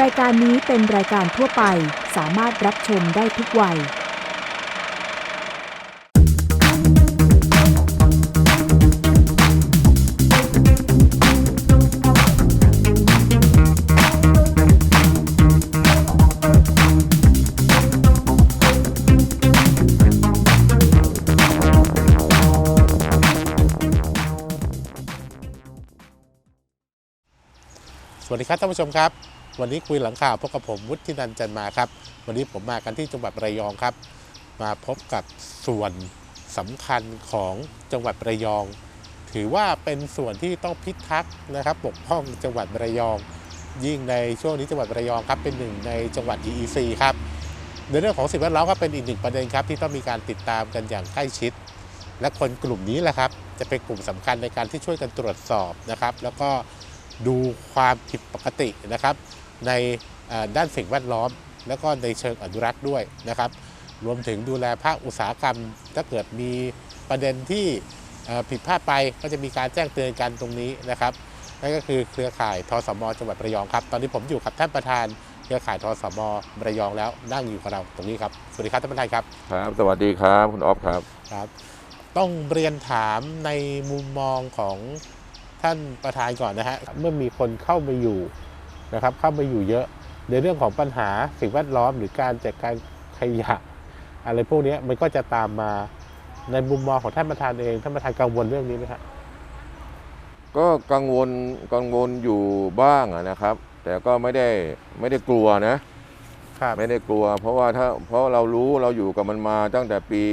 รายการนี้เป็นรายการทั่วไปสามารถรับชมได้ทุกวัย สวัสดีครับท่านผู้ชมครับ วันนี้คุยหลังข่าวพบกับผมวุฒินันจันมาครับ วันนี้ผมมากันที่จังหวัดระยองครับ มาพบกับส่วนสำคัญของจังหวัดระยอง ถือว่าเป็นส่วนที่ต้องพิทักษ์นะครับ ปกป้องจังหวัดระยอง ยิ่งในช่วงนี้จังหวัดระยองครับเป็นหนึ่งในจังหวัด EEC ครับในเรื่องของสิ่งแวดล้อมก็เป็นอีกหนึ่งประเด็นครับที่ต้องมีการติดตามกันอย่างใกล้ชิด และคนกลุ่มนี้แหละครับ จะเป็นกลุ่มสำคัญในการที่ช่วยกันตรวจสอบนะครับ แล้วก็ ดูความผิดปกตินะครับ ในเอ่อด้านสิ่งแวดล้อม แล้วก็ในเชิงอนุรักษ์ด้วยนะครับ รวมถึงดูแลภาคอุตสาหกรรม ถ้าเกิดมีประเด็นที่เอ่อผิดพลาดไปก็จะมีการแจ้งเตือนกันตรงนี้นะครับนั่นก็คือเครือข่ายทสมจังหวัดระยองครับ ตอนนี้ผมอยู่กับท่านประธานเครือข่ายทสมระยองแล้วนั่งอยู่กับเราตรงนี้ครับสวัสดีครับท่านประธานครับครับ สวัสดีครับคุณออฟครับครับ ต้องเรียนถามในมุมมองของ ท่านประธานก่อนนะฮะเมื่อมีคนเข้ามาอยู่นะครับเข้ามาอยู่เยอะในเรื่องของปัญหาสิ่งแวดล้อมหรือการจัดการขยะ อะไรพวกเนี้ยมันก็จะตามมาในมุมมองของท่านประธานเองท่านประธานกังวลเรื่องนี้ไหมครับก็กังวลกังวลอยู่บ้างอะนะครับ แต่ก็ไม่ได้ไม่ได้กลัวนะครับไม่ได้กลัว เพราะว่าถ้าเพราะเรารู้เราอยู่กับมันมาตั้งแต่ปี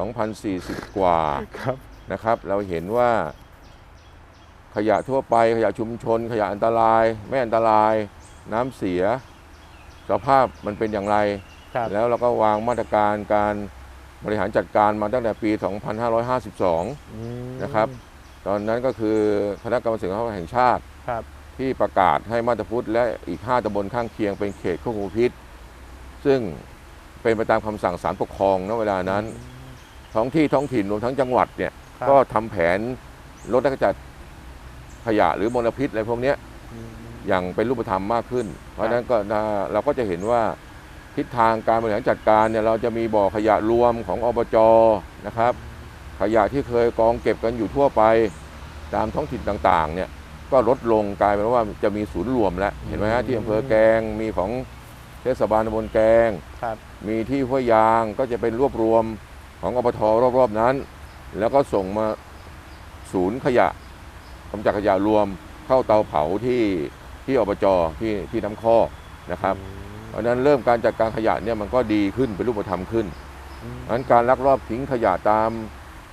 2040 กว่าครับนะครับ เราเห็นว่า ขยะทั่วไป ขยะชุมชน ขยะอันตราย ไม่อันตราย น้ำเสีย สภาพมันเป็นอย่างไรครับแล้วเราก็วางมาตรการการบริหารจัดการมาตั้งแต่ปี 2552อืมนะครับ ตอนนั้นก็คือคณะกรรมการสิ่งแวดล้อมแห่งชาติครับที่ประกาศให้มาตาพุทธและอีก 5ตำบลข้างเคียงเป็นเขตควบคุมพิษ ซึ่งเป็นไปตามคำสั่งศาลปกครองณเวลานั้น ท้องที่ท้องถิ่นรวมทั้งจังหวัดเนี่ยครับก็ทำแผนลดและกำจัด ขยะหรือมลพิษอะไรพวกเนี้ยอืมอย่างเป็นรูปธรรมมากขึ้น เพราะฉะนั้นก็น่าเราก็จะเห็นว่าทิศทางการบริหารจัดการเนี่ยเราจะมีบ่อขยะรวมของอบจนะครับ ขยะที่เคยกองเก็บกันอยู่ทั่วไปตามท้องถิ่นต่างๆเนี่ยก็ลดลงกลายเป็นว่าจะมีศูนย์รวมแล้วเห็นไหมฮะที่อำเภอแกลงมีของเทศบาลตำบลแกลงครับมีที่ห้วยยางก็จะเป็นรวบรวมของอบทรอบๆนั้น แล้วก็ส่งมาศูนย์ขยะ กำจัดขยะรวมเข้าเตาเผาที่ที่อบจที่ที่น้ำข้อกนะครับเพราะฉะนั้นเริ่มการจัดการขยะเนี่ยมันก็ดีขึ้นเป็นรูปธรรมขึ้นอืมเพราะฉะนั้นการลักลอบทิ้งขยะตาม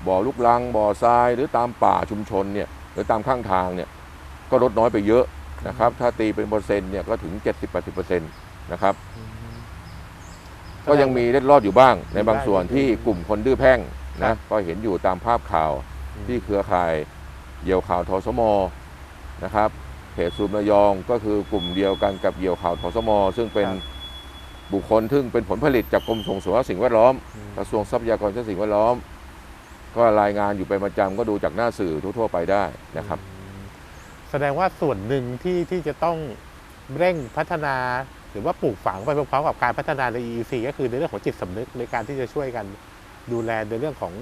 บ่อลูกลังบ่อทราย หรือตามป่าชุมชนเนี่ยหรือตามข้างทางเนี่ยก็ลดน้อยไปเยอะนะครับ ถ้าตีเป็นเปอร์เซ็นต์เนี่ยก็ถึง 70-80%นะครับก็ยังมีเล็ดรอดอยู่บ้าง ในบางส่วนที่กลุ่มคนดื้อแพ่งครันะบก็เห็นอยู่ตามภาพข่าวอืมที่เครือข่าย เหยี่ยวข่าวทสมนะครับเพจซูมระยองก็คือกลุ่มเดียวกันกับเหยี่ยวข่าวทสม ซึ่งเป็นบุคคลซึ่งเป็นผลผลิตจากกรมส่งเสริมสิ่งแวดล้อมอืมกระทรวงทรัพยากรสิ่งแวดล้อม ก็รายงานอยู่เป็นประจำก็ดูจากหน้าสื่อทั่วๆไปได้นะครับ แสดงว่าส่วนหนึ่งที่ที่จะต้องเร่งพัฒนาหรือว่าปลูกฝังไปพร้อมๆกับการพัฒนาใน EEC ก็คือในเรื่องของจิตสำนึกในการที่จะช่วยกันดูแลในเรื่องของ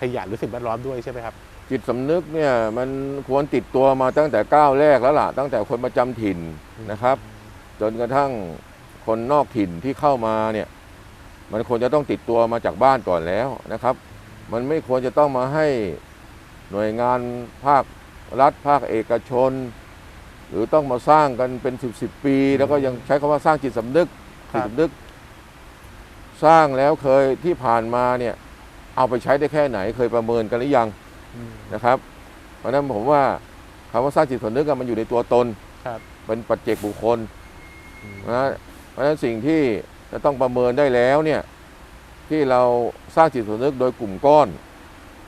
ขยะหรือสิ่งแวดล้อมด้วยใช่ไหมครับ จิตสำนึกเนี่ยมันควรติดตัวมาตั้งแต่ก้าวแรกแล้วล่ะ ตั้งแต่คนประจำถิ่นนะครับ จนกระทั่งคนนอกถิ่นที่เข้ามาเนี่ยมันควรจะต้องติดตัวมาจากบ้านก่อนแล้วนะครับ มันไม่ควรจะต้องมาให้หน่วยงานภาครัฐภาคเอกชน หรือต้องมาสร้างกันเป็นสิบสิบปี แล้วก็ยังใช้คำว่าสร้างจิตสำนึกครับจิตสำนึก สร้างแล้วเคยที่ผ่านมาเนี่ยเอาไปใช้ได้แค่ไหนเคยประเมินกันหรือยังอืม นะครับ เพราะฉะนั้นผมว่าคำว่าสร้างจิตสำนึกอะมันอยู่ในตัวตนครับเป็นปัจเจกบุคคลอืมนะเพราะฉะนั้นสิ่งที่จะต้องประเมินได้แล้วเนี่ยที่เราสร้างจิตสำนึกโดยกลุ่มก้อน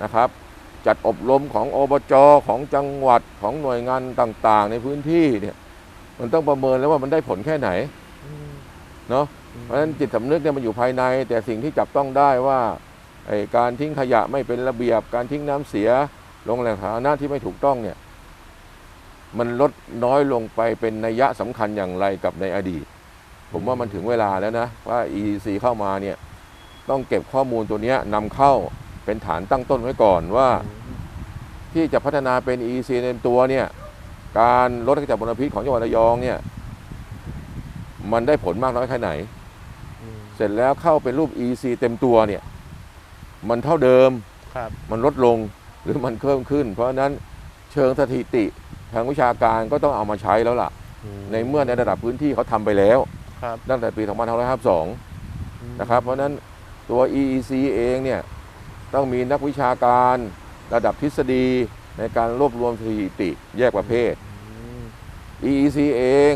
นะครับ จัดอบรมของอบจของจังหวัดของหน่วยงานต่าง ๆ ในพื้นที่เนี่ยมันต้องประเมินแล้วว่ามันได้ผลแค่ไหนอืมเนาะเพราะฉะนั้นจิตสำนึกเนี่ยมันอยู่ภายใน แต่สิ่งที่จับต้องได้ว่าไอ้ การทิ้งขยะไม่เป็นระเบียบ การทิ้งน้ำเสียลงแหล่งสาธารณะที่ไม่ถูกต้องเนี่ยมันลดน้อยลงไปเป็นนัยยะสำคัญอย่างไรกับในอดีต ผมว่ามันถึงเวลาแล้วนะว่า EEC เข้ามาเนี่ยต้องเก็บข้อมูลตัวเนี้ยนำเข้าเป็นฐานตั้งต้นไว้ก่อนว่า ที่จะพัฒนาเป็น EEC ในตัวเนี่ยการลดการจัดมลพิษของจังหวัดระยองเนี่ยมันได้ผลมากน้อยแค่ไหน เสร็จแล้วเข้าเป็นรูป EEC เต็มตัวเนี่ย มันเท่าเดิม ครับ มันลดลงหรือมันเพิ่มขึ้น เพราะฉะนั้นเชิงสถิติทางวิชาการก็ต้องเอามาใช้แล้วล่ะ ในเมื่อในระดับพื้นที่เขาทำไปแล้ว ครับตั้งแต่ปี 2552 นะครับ เพราะฉะนั้นตัว EEC เองเนี่ยต้องมีนักวิชาการระดับทฤษฎีในการรวบรวมสถิติแยกประเภท EEC เอง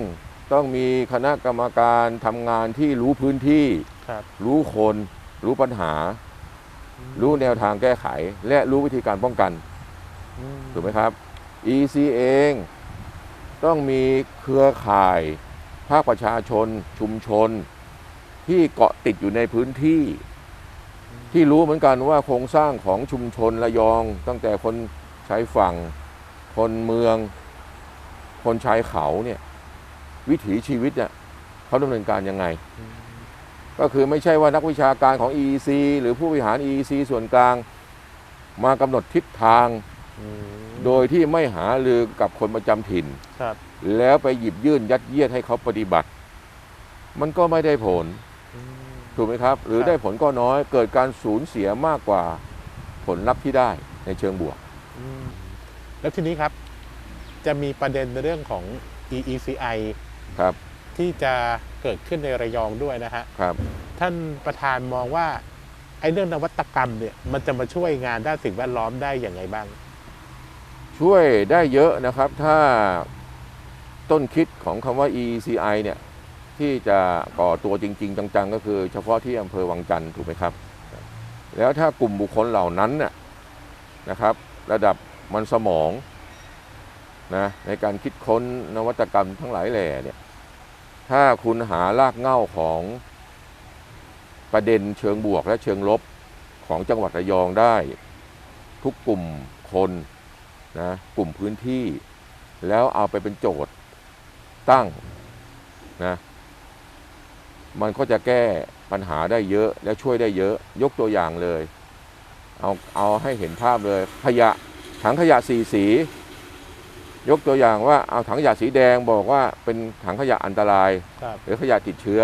ต้องมีคณะกรรมการทำงานที่รู้พื้นที่ ครับ รู้คน รู้ปัญหา รู้แนวทางแก้ไข และรู้วิธีการป้องกันถูกไหมครับ EC เองต้องมีเครือข่าย ภาคประชาชน ชุมชน ที่เกาะติดอยู่ในพื้นที่ ที่รู้เหมือนกันว่าโครงสร้างของชุมชนระยอง ตั้งแต่คนชายฝั่ง คนเมือง คนชายเขาเนี่ยวิถีชีวิตเนี่ยเขาดำเนินการยังไง ก็คือไม่ใช่ว่านักวิชาการของ EEC หรือผู้บริหาร EEC ส่วนกลาง มากำหนดทิศทาง โดยที่ไม่หาลือกับคนประจำถิ่น ครับ แล้วไปหยิบยื่นยัดเยียดให้เขาปฏิบัติ มันก็ไม่ได้ผล ถูกไหมครับ หรือครับได้ผลก็น้อยเกิดการสูญเสียมากกว่าผลลัพธ์ที่ได้ในเชิงบวก แล้วทีนี้ครับ จะมีประเด็นในเรื่องของ EECI ครับ ที่จะ เกิดขึ้นในระยองด้วยนะฮะครับ ท่านประธานมองว่าไอ้เรื่องนวัตกรรมเนี่ยมันจะมาช่วยงานด้านสิ่งแวดล้อมได้อย่างไงบ้าง ช่วยได้เยอะนะครับถ้าต้นคิดของคำว่า ECI เนี่ยที่จะก่อตัวจริง ๆ จัง ๆ ก็คือเฉพาะที่อำเภอวังจันทร์ถูกไหมครับ แล้วถ้ากลุ่มบุคคลเหล่านั้นน่ะนะครับ ระดับมันสมองนะในการคิดค้นนวัตกรรมทั้งหลายแหล่เนี่ย ถ้าคุณหารากเหง้าของประเด็นเชิงบวกและเชิงลบของจังหวัดระยองได้ทุกกลุ่มคนนะกลุ่มพื้นที่ แล้วเอาไปเป็นโจทย์ตั้งนะมันก็จะแก้ปัญหาได้เยอะและช่วยได้เยอะยกตัวอย่างเลย เอาเอาให้เห็นภาพเลยขยะถังขยะสีสี ยกตัวอย่างว่าเอาถังขยะสีแดงบอกว่าเป็นถังขยะอันตราย ครับหรือขยะติดเชื้อ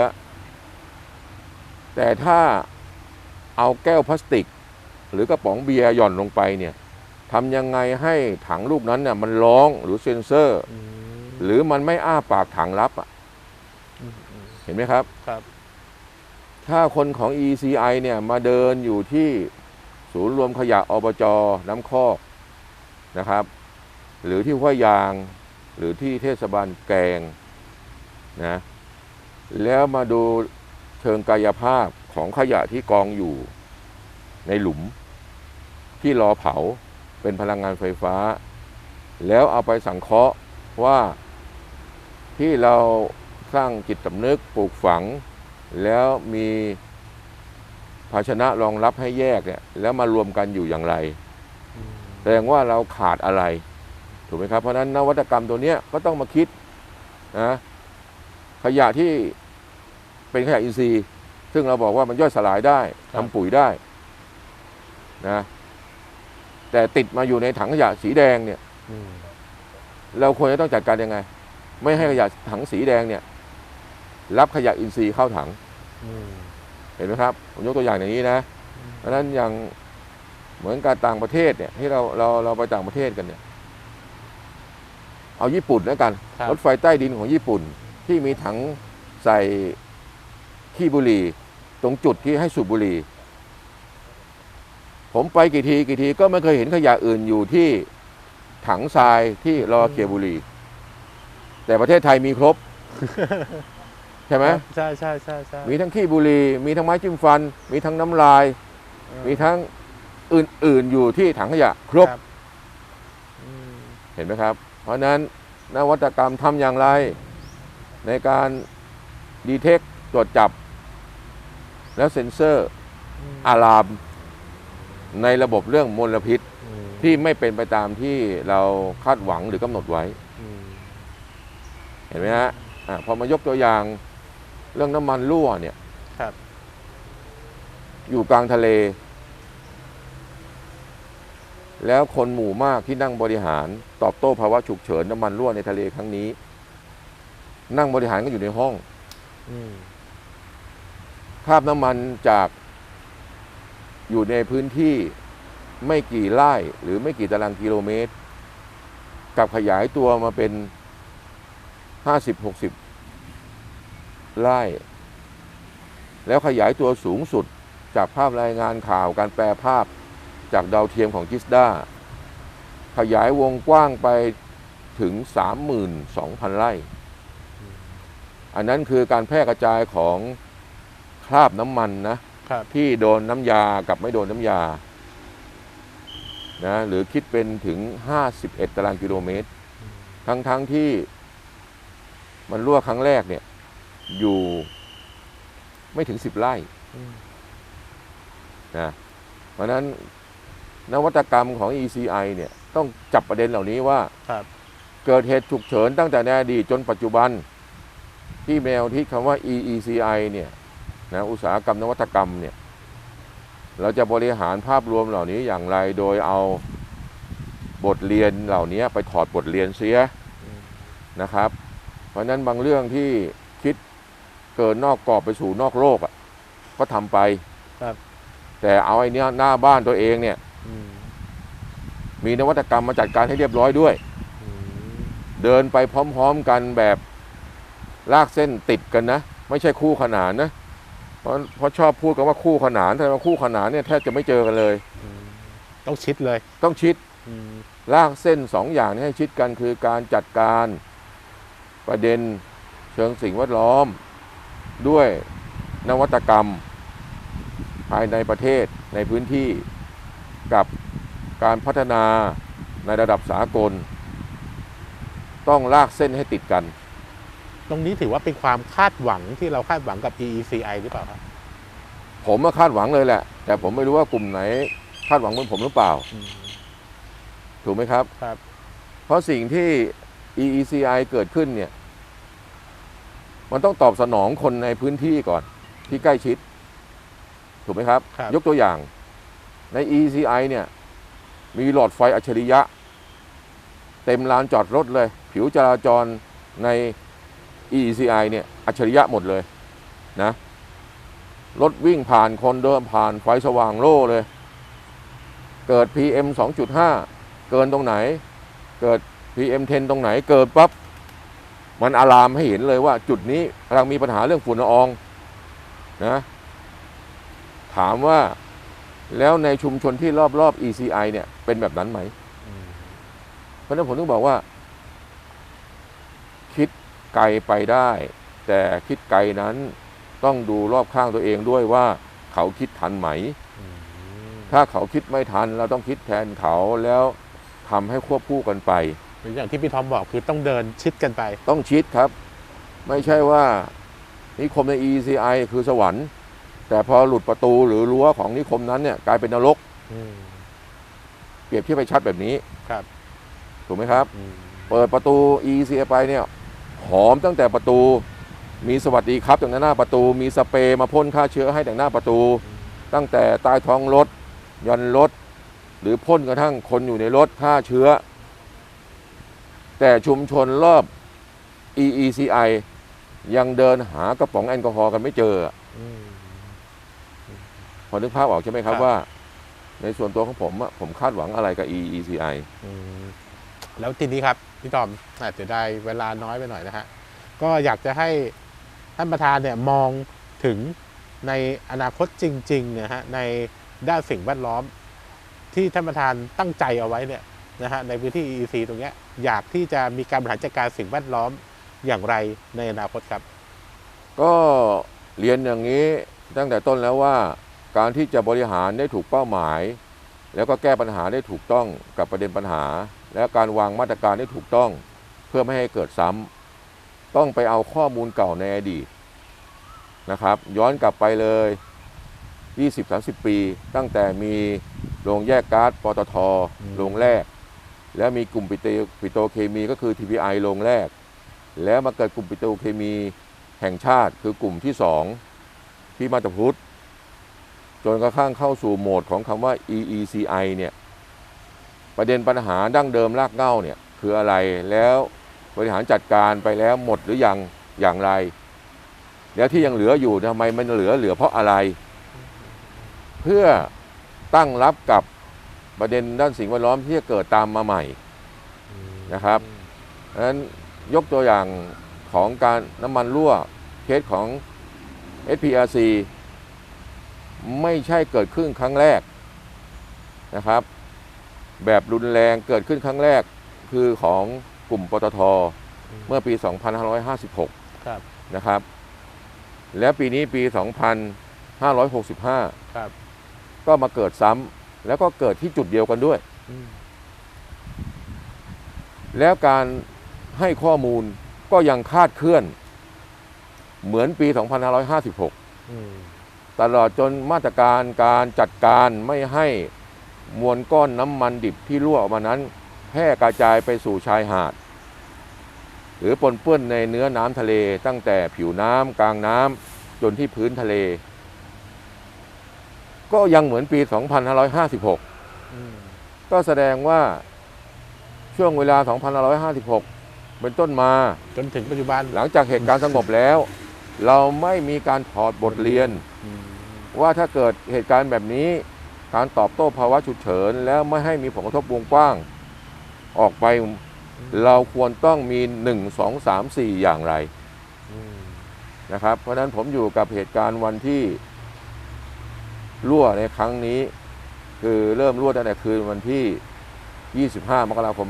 แต่ถ้าเอาแก้วพลาสติก หรือกระป๋องเบียร์หย่อนลงไปเนี่ยทำยังไงให้ถังลูกนั้นเนี่ยมันร้องหรือเซ็นเซอร์หรือมันไม่อ้าปากถังรับอะเห็นไหมครับ ครับถ้าคนของ ECI เนี่ยมาเดินอยู่ที่ศูนย์รวมขยะอบจน้ำคอกนะครับ หรือที่ห้วยยาง หรือที่เทศบาลแกลงนะแล้วมาดูเชิงกายภาพของขยะที่กองอยู่ในหลุม ที่รอเผาเป็นพลังงานไฟฟ้า แล้วเอาไปสังเคราะห์ว่าที่เราสร้างจิตสำนึกปลูกฝัง แล้วมีภาชนะรองรับให้แยกเนี่ยแล้วมารวมกันอยู่อย่างไร แสดงว่าเราขาดอะไร ถูกไหมครับ เพราะฉะนั้นนวัตกรรมตัวเนี้ยก็ต้องมาคิดนะขยะที่เป็นขยะอินทรีย์ ซึ่งเราบอกว่ามันย่อยสลายได้ครับทำปุ๋ยได้นะแต่ติดมาอยู่ในถังขยะสีแดงเนี่ยเราควรจะต้องจัดการยังไง ไม่ให้ขยะถังสีแดงเนี่ย รับขยะอินทรีย์เข้าถังเห็นไหมครับผมยกตัวอย่างอย่างนี้นะเพราะฉะนั้นอย่างเหมือนกับต่างประเทศเนี่ยที่เราเราเราไปต่างประเทศกันเนี่ย เอาญี่ปุ่นแล้วกันครับรถไฟใต้ดินของญี่ปุ่นที่มีถังใส่ขี้บุหรี่ ตรงจุดที่ให้สูบบุหรี่ ผมไปกี่ทีกี่ทีก็ไม่เคยเห็นขยะอื่นอยู่ที่ถังทรายที่รอเคียร์บุหรี่ แต่ประเทศไทยมีครบ ใช่ไหมใช่ใช่ใช่ใช่มีทั้งขี้บุหรี่ มีทั้งไม้จิ้มฟัน มีทั้งน้ำลาย มีทั้งอื่นๆอยู่ที่ถังขยะครบอืมเห็นไหมครับ เพราะฉะนั้นนวัตกรรมทำอย่างไร ในการดีเทคตรวจจับ แล้วเซ็นเซอร์อาราม ในระบบเรื่องมลพิษอืมที่ไม่เป็นไปตามที่เราคาดหวังหรือกำหนดไว้อืมเห็นไหมฮะอะพอมายกตัวอย่างเรื่องน้ำมันรั่วเนี่ยครับอยู่กลางทะเล แล้วคนหมู่มากที่นั่งบริหาร ตอบโต้ภาวะฉุกเฉินน้ำมันรั่วในทะเลครั้งนี้ นั่งบริหารก็อยู่ในห้องอืมคราบน้ำมันจากอยู่ในพื้นที่ไม่กี่ไร่หรือไม่กี่ตารางกิโลเมตรกลับขยายตัวมาเป็น50-60ไร่ แล้วขยายตัวสูงสุดจากภาพรายงานข่าวการแปลภาพจากดาวเทียมของจิสดา ขยายวงกว้างไปถึง 32,000 ไร่ อันนั้นคือการแพร่กระจายของคราบน้ำมันนะครับที่โดนน้ำยากับไม่โดนน้ำยานะหรือคิดเป็นถึง 51 ตารางกิโลเมตร ทั้งทั้งที่มันรั่วครั้งแรกเนี่ย อยู่ไม่ถึง 10 ไร่อืมนะเพราะฉะนั้นนวัตกรรมของ ECI เนี่ย ต้องจับประเด็นเหล่านี้ว่าครับเกิดเหตุฉุกเฉินตั้งแต่ในอดีตจนปัจจุบัน ที่แนวที่คำว่า EECI เนี่ยนะอุตสาหกรรมนวัตกรรมเนี่ยเราจะบริหารภาพรวมเหล่านี้อย่างไรโดยเอาบทเรียนเหล่านี้ไปถอดบทเรียนเสียอืมนะครับ เพราะฉะนั้นบางเรื่องที่คิดเกินนอกกรอบไปสู่นอกโลกอะก็ทำไปครับแต่เอาไอ้เนี้ยหน้าบ้านตัวเองเนี่ยอื มมีนวัตกรรมมาจัดการให้เรียบร้อยด้วยอืมเดินไปพร้อม ๆกันแบบลากเส้นติดกันนะ ไม่ใช่คู่ขนานนะ เพราะเพราะชอบพูดกันว่าคู่ขนานแต่ว่าคู่ขนานเนี่ยแทบจะไม่เจอกันเลยอืมต้องชิดเลย ต้องชิดอืมลากเส้นสองอย่างนี้ให้ชิดกันคือการจัดการประเด็นเชิงสิ่งแวดล้อม ด้วยนวัตกรรม ภายในประเทศในพื้นที่กับ การพัฒนาในระดับสากล ต้องลากเส้นให้ติดกัน ตรงนี้ถือว่าเป็นความคาดหวังที่เราคาดหวังกับ EECI หรือเปล่าครับผมมาคาดหวังเลยแหละ แต่ผมไม่รู้ว่ากลุ่มไหนคาดหวังเหมือนผมหรือเปล่าอืมถูกไหมครับ ครับ เพราะสิ่งที่ EECI เกิดขึ้นเนี่ย มันต้องตอบสนองคนในพื้นที่ก่อน ที่ใกล้ชิด ถูกไหมครับ ครับ ยกตัวอย่างใน EECI เนี่ย มีหลอดไฟอัจฉริยะ เต็มลานจอดรถเลย ผิวจราจรใน EECI เนี่ยอัจฉริยะหมดเลยนะรถวิ่งผ่านคนเดินผ่านไฟสว่างโล่เลย เกิด PM 2.5 เกินตรงไหน เกิด PM 10 ตรงไหน เกิดปั๊บมันอารามให้เห็นเลยว่าจุดนี้กำลังมีปัญหาเรื่องฝุ่นละอองนะถามว่า แล้วในชุมชนที่รอบๆ ECI เนี่ยเป็นแบบนั้นไหมอืมเพราะฉะนั้นผมถึงบอกว่า คิดไกลไปได้ แต่คิดไกลนั้นต้องดูรอบข้างตัวเองด้วยว่าเขาคิดทันไหมอืมถ้าเขาคิดไม่ทัน เราต้องคิดแทนเขาแล้วทำให้ควบคู่กันไปหรืออย่างที่พี่ทอมบอกคือต้องเดินชิดกันไป ต้องชิดครับ ไม่ใช่ว่านิคมใน ECI คือสวรรค์ แต่พอหลุดประตูหรือรั้วของนิคมนั้นเนี่ยกลายเป็นนรกอืมเปรียบเทียบไปชัดแบบนี้ครับ ถูกไหมครับอืมเปิดประตู ECI ไปเนี่ย หอมตั้งแต่ประตูมีสวัสดีครับจากหน้าประตู มีสเปรย์มาพ่นฆ่าเชื้อให้แต่งหน้าประตู ตั้งแต่ใต้ท้องรถยันรถ หรือพ่นกระทั่งคนอยู่ในรถฆ่าเชื้อ แต่ชุมชนรอบ EECI ยังเดินหากระป๋องแอลกอฮอล์กันไม่เจอ อืมพอนึกภาพออกใช่ไหมครับครับ ว่า ในส่วนตัวของผมอะผมคาดหวังอะไรกับ EECI อืมแล้วทีนี้ครับพี่ทอมอาจจะได้เวลาน้อยไปหน่อยนะฮะก็อยากจะให้ท่านประธานเนี่ยมองถึงในอนาคตจริงๆเนี่ยฮะในด้านสิ่งแวดล้อม ที่ท่านประธานตั้งใจเอาไว้เนี่ยนะฮะในพื้นที่ EEC ตรงเนี้ยอยากที่จะมีการบริหารจัดการสิ่งแวดล้อมอย่างไรในอนาคตครับ ก็เรียนอย่างนี้ตั้งแต่ต้นแล้วว่า การที่จะบริหารได้ถูกเป้าหมาย แล้วก็แก้ปัญหาได้ถูกต้องกับประเด็นปัญหา และการวางมาตรการได้ถูกต้อง เพื่อไม่ให้เกิดซ้ำต้องไปเอาข้อมูลเก่าในอดีตนะครับ ย้อนกลับไปเลย 20-30 ปี ตั้งแต่มีโรงแยกก๊าซปตทอืมโรงแรก แล้วมีกลุ่มปิโตรปิโตรเคมีก็คือ TPI โรงแรก แล้วมาเกิดกลุ่มปิโตรเคมีแห่งชาติคือกลุ่มที่สองที่มาจากพุทธ จนกระทั่งเข้าสู่โหมดของคำว่า EECI เนี่ยประเด็นปัญหาดั้งเดิมรากเหง้าเนี่ยคืออะไรแล้วบริหารจัดการไปแล้วหมดหรือยังอย่างไร แล้วที่ยังเหลืออยู่ทำไมมันเหลือเหลือเพราะอะไร เพื่อตั้งรับกับประเด็นด้านสิ่งแวดล้อมที่จะเกิดตามมาใหม่นะครับเพราะฉะนั้นยกตัวอย่างของการน้ำมันรั่วเคสของ SPRC ไม่ใช่เกิดขึ้นครั้งแรกนะครับ แบบรุนแรงเกิดขึ้นครั้งแรกคือของกลุ่มปตทเมื่อปี 2556ครับนะครับ แล้วปีนี้ปี 2565 ครับ ก็มาเกิดซ้ำแล้วก็เกิดที่จุดเดียวกันด้วยอืมแล้วการให้ข้อมูลก็ยังคาดเคลื่อน เหมือนปี 2556อืม ตลอดจนมาตรการการจัดการไม่ให้มวลก้อนน้ำมันดิบที่รั่วออกมานั้นแพร่กระจายไปสู่ชายหาด หรือปนเปื้อนในเนื้อน้ำทะเลตั้งแต่ผิวน้ำกลางน้ำจนที่พื้นทะเล ก็ยังเหมือนปี 2556อืมก็แสดงว่าช่วงเวลา 2556 เป็นต้นมาจนถึงปัจจุบันหลังจากเหตุการณ์สงบแล้ว เราไม่มีการถอดบทเรียนอืมว่าถ้าเกิดเหตุการณ์แบบนี้ การตอบโต้ภาวะฉุกเฉิน แล้วไม่ให้มีผลกระทบวงกว้าง ออกไปเราควรต้องมี 1 2 3 4 อย่างไรอืมนะครับ เพราะฉะนั้นผมอยู่กับเหตุการณ์วันที่รั่วในครั้งนี้ คือเริ่มรั่วตั้งแต่คืนวันที่ 25 มกราคม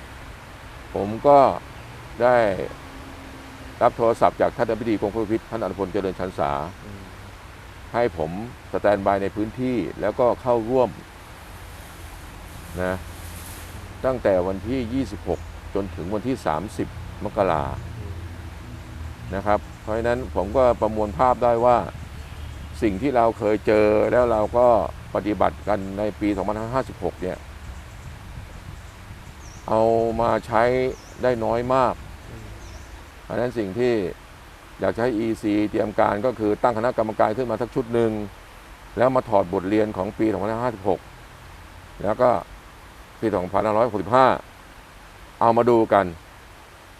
2565 ผมก็ได้ รับโทรศัพท์จากท่านอธิบดีกรมคุพิษท่านอนุพลเจริญชันษาอืมให้ผมสแตนบายในพื้นที่แล้วก็เข้าร่วมนะตั้งแต่วันที่ 26 จนถึงวันที่ 30 มกรานะครับ เพราะฉะนั้นผมก็ประมวลภาพได้ว่าสิ่งที่เราเคยเจอแล้วเราก็ปฏิบัติกันในปี 2556 เนี่ย เอามาใช้ได้น้อยมากเพ ราะฉะนั้นสิ่งที่อยากจะให้ EC เตรียมการก็คือตั้งคณะกรรมการขึ้นมาสักชุดหนึ่ง แล้วมาถอดบทเรียนของปี 2556 แล้วก็ปี 2565 เอามาดูกัน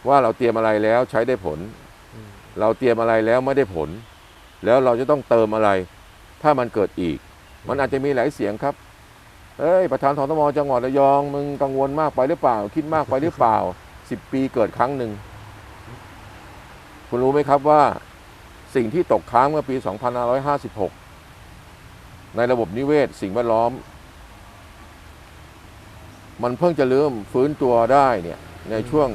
ว่าเราเตรียมอะไรแล้วใช้ได้ผล เราเตรียมอะไรแล้วไม่ได้ผล แล้วเราจะต้องเติมอะไร ถ้ามันเกิดอีก มันอาจจะมีหลายเสียงครับเอ้ยประธานททมจังหวัดระยอง มึงกังวลมากไปหรือเปล่า คิดมากไปหรือเปล่าสิบปีเกิดครั้งหนึ่ง คุณรู้ไหมครับว่าสิ่งที่ตกค้างเมื่อปี 2556 ในระบบนิเวศสิ่งแวดล้อม มันเพิ่งจะเริ่มฟื้นตัวได้เนี่ยในช่วง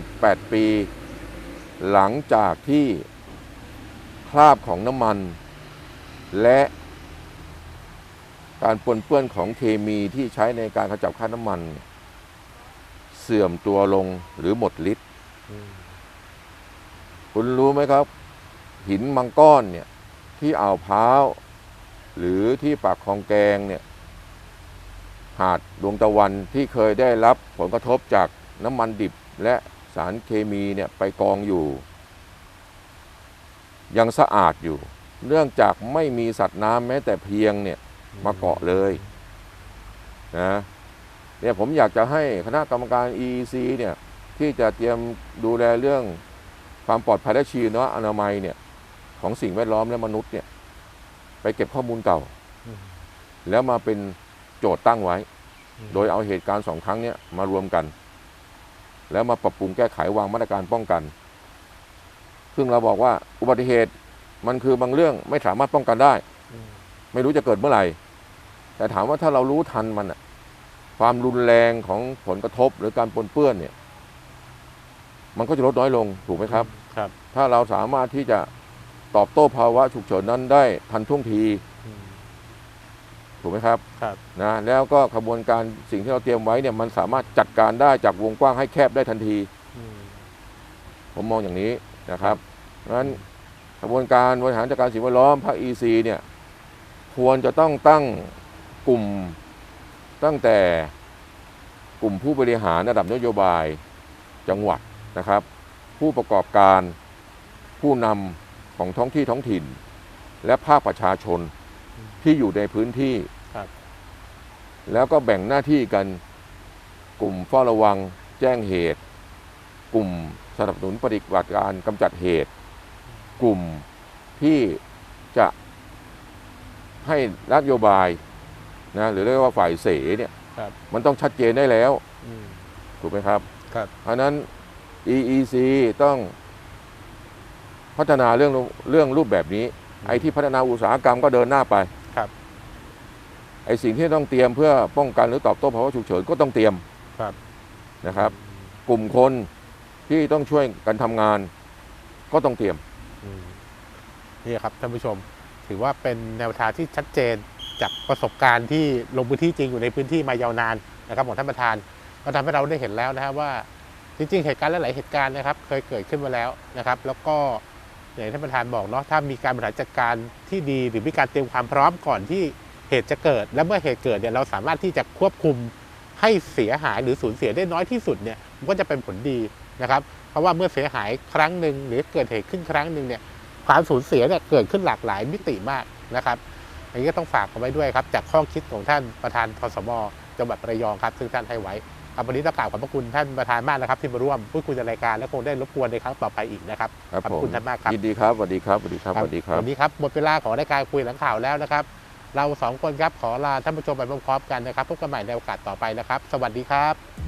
7-8 ปี หลังจากที่คราบของน้ำมัน และการปนเปื้อนของเคมีที่ใช้ในการขจัดค่าน้ำมัน เสื่อมตัวลงหรือหมดฤทธิ์ คุณรู้ไหมครับ หินมังก้อนเนี่ยที่อ่าวพร้าวหรือที่ปากคลองแกงเนี่ยหาดดวงตะวันที่เคยได้รับผลกระทบจากน้ำมันดิบและสารเคมีเนี่ยไปกองอยู่ ยังสะอาดอยู่ เนื่องจากไม่มีสัตว์น้ำแม้แต่เพียงเนี่ยมาเกาะเลยนะเนี่ยผมอยากจะให้คณะกรรมการ EEC เนี่ยที่จะเตรียมดูแลเรื่อง ความปลอดภัยและชีวนะอนามัยเนี่ย ของสิ่งแวดล้อมและมนุษย์เนี่ย ไปเก็บข้อมูลเก่าอืมแล้วมาเป็นโจทย์ตั้งไว้อืมโดยเอาเหตุการณ์สองครั้งเนี้ยมารวมกัน แล้วมาปรับปรุงแก้ไขวางมาตรการป้องกัน ซึ่งเราบอกว่าอุบัติเหตุมันคือบางเรื่องไม่สามารถป้องกันได้อืมไม่รู้จะเกิดเมื่อไหร่ แต่ถามว่าถ้าเรารู้ทันมันอะความรุนแรงของผลกระทบหรือการปนเปื้อนเนี่ย มันก็จะลดน้อยลงถูกไหมครับ ครับ ถ้าเราสามารถที่จะตอบโต้ภาวะฉุกเฉินนั้นได้ทันท่วงทีอืมถูกไหมครับครับนะแล้วก็ขบวนการสิ่งที่เราเตรียมไว้เนี่ยมันสามารถจัดการได้จากวงกว้างให้แคบได้ทันทีอืมผมมองอย่างนี้นะครับเพราะฉะนั้นกระบวนการบริหารจัดการสิ่งแวดล้อมภาค EC เนี่ยควรจะต้องตั้งกลุ่มตั้งแต่กลุ่มผู้บริหารระดับนโยบายจังหวัด นะครับ ผู้ประกอบการ ผู้นำของท้องที่ท้องถิ่น และภาคประชาชนที่อยู่ในพื้นที่ครับแล้วก็แบ่งหน้าที่กันกลุ่มเฝ้าระวังแจ้งเหตุ กลุ่มสนับสนุนปฏิบัติการกำจัดเหตุ กลุ่มที่จะให้นโยบายนะหรือเรียกว่าฝ่ายเสเนี่ยครับมันต้องชัดเจนได้แล้วอืมถูกไหมครับครับอันนั้น EEC ต้องพัฒนาเรื่องเรื่องรูปแบบนี้ ไอ้ที่พัฒนาอุตสาหกรรมก็เดินหน้าไปครับ ไอ้สิ่งที่ต้องเตรียมเพื่อป้องกันหรือตอบโต้ภาวะฉุกเฉินก็ต้องเตรียมครับนะครับ กลุ่มคนที่ต้องช่วยกันทำงาน ก็ต้องเตรียมอืมนี่ครับท่านผู้ชม ถือว่าเป็นแนวทางที่ชัดเจนจากประสบการณ์ที่ลงพื้นที่จริงอยู่ในพื้นที่มายาวนานนะครับของท่านประธานก็ทำให้เราได้เห็นแล้วนะครับว่า จริงๆ เหตุการณ์หลายๆเหตุการณ์นะครับ เคยเกิดขึ้นมาแล้วนะครับ แล้วก็อย่างที่านประธานบอกเนาะถ้ามีการบริหารจัดการที่ดีหรือมีการเตรียมความพร้อมก่อนที่เหตุจะเกิด และเมื่อเหตุเกิดเนี่ยเราสามารถที่จะควบคุมให้เสียหายหรือสูญเสียได้น้อยที่สุดเนี่ยมันก็จะเป็นผลดีนะครับ เพราะว่าเมื่อเสียหายครั้งหนึ่งหรือเกิดเหตุขึ้นครั้งหนึ่งเนี่ยความสูญเสียเนี่ยเกิดขึ้นหลากหลายมิติมากนะครับอันนี้ก็ต้องฝากเอาไว้ด้วยครับ จากข้อคิดของท่านประธานทสมจังหวัดระยองครับ ซึ่งท่านให้ไว้ ครับวันนี้ต้องกล่าวขอบพระคุณท่านประธานมากนะครับที่มาร่วมพูดคุยในรายการและคงได้รบกวนในครั้งต่อไปอีกนะครับครับขอบผมคุณท่านมากครับยินดีครับสวัสดีครับสวัสดีครับสวัสดีครับวันนี้ครับหมดเวลาของรายการคุยหลังข่าวแล้วนะครับ เราสองคนครับขอลาท่านผู้ชมไปพร้อมๆกันนะครับพบกันใหม่ในโอกาสต่อไปนะครับ สวัสดีครับ